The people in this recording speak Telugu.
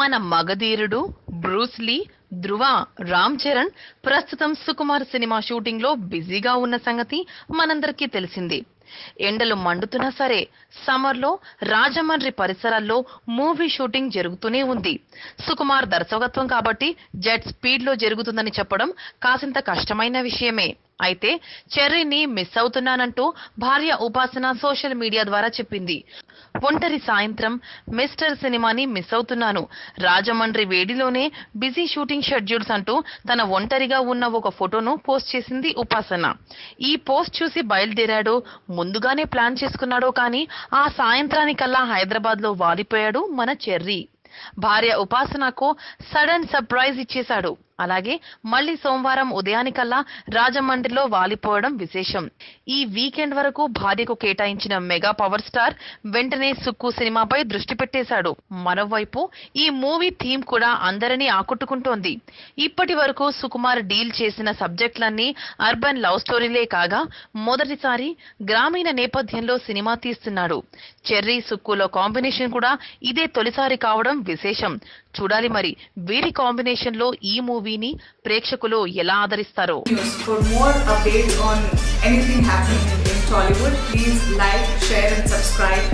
మన మగధీరుడు బ్రూస్లీ ధృవ రామ్ చరణ్ ప్రస్తుతం సుకుమార్ సినిమా షూటింగ్లో బిజీగా ఉన్న సంగతి మనందరికీ తెలిసింది. ఎండలు మండుతున్నా సరే సమ్మర్లో రాజమండ్రి పరిసరాల్లో మూవీ షూటింగ్ జరుగుతూనే ఉంది. సుకుమార్ దర్శకత్వం కాబట్టి జెట్ స్పీడ్లో జరుగుతుందని చెప్పడం కాసింత కష్టమైన విషయమే. అయితే చెర్రీని మిస్ అవుతున్నానంటూ భార్య ఉపాసన సోషల్ మీడియా ద్వారా చెప్పింది. ఒంటరి సాయంత్రం మిస్టర్ సినిమాని మిస్ అవుతున్నాను. రాజమండ్రి వేడిలోనే బిజీ షూటింగ్ షెడ్యూల్స్ అంటూ తన ఒంటరిగా ఉన్న ఒక ఫోటోను పోస్ట్ చేసింది ఉపాసన. ఈ పోస్ట్ చూసి బయలుదేరాడో. ముందుగానే ప్లాన్ చేసుకున్నాడో కానీ ఆ సాయంత్రానికల్లా హైదరాబాద్లో వాలిపోయాడు మన చెర్రీ. భార్య ఉపాసనకు సడన్ సర్ప్రైజ్ ఇచ్చేశాడు. అలాగే మళ్ళీ సోమవారం ఉదయానికల్లా రాజమండ్రిలో వాలిపోవడం విశేషం. ఈ వీకెండ్ వరకు భార్యకు కేటాయించిన మెగా పవర్ స్టార్ వెంటనే సుక్కు సినిమాపై దృష్టి పెట్టేశాడు. మరోవైపు ఈ మూవీ థీమ్ కూడా అందరినీ ఆకట్టుకుంటోంది. ఇప్పటి వరకు సుకుమార్ డీల్ చేసిన సబ్జెక్టులన్నీ అర్బన్ లవ్ స్టోరీలే కాగా మొదటిసారి గ్రామీణ నేపథ్యంలో సినిమా తీస్తున్నాడు. చెర్రీ సుక్కులో కాంబినేషన్ కూడా ఇదే తొలిసారి కావడం విశేషం. చూడాలి మరి వీరి కాంబినేషన్లో ఈ విని ప్రేక్షకులు ఎలా ఆదరిస్తారు. Tollywood please like share and subscribe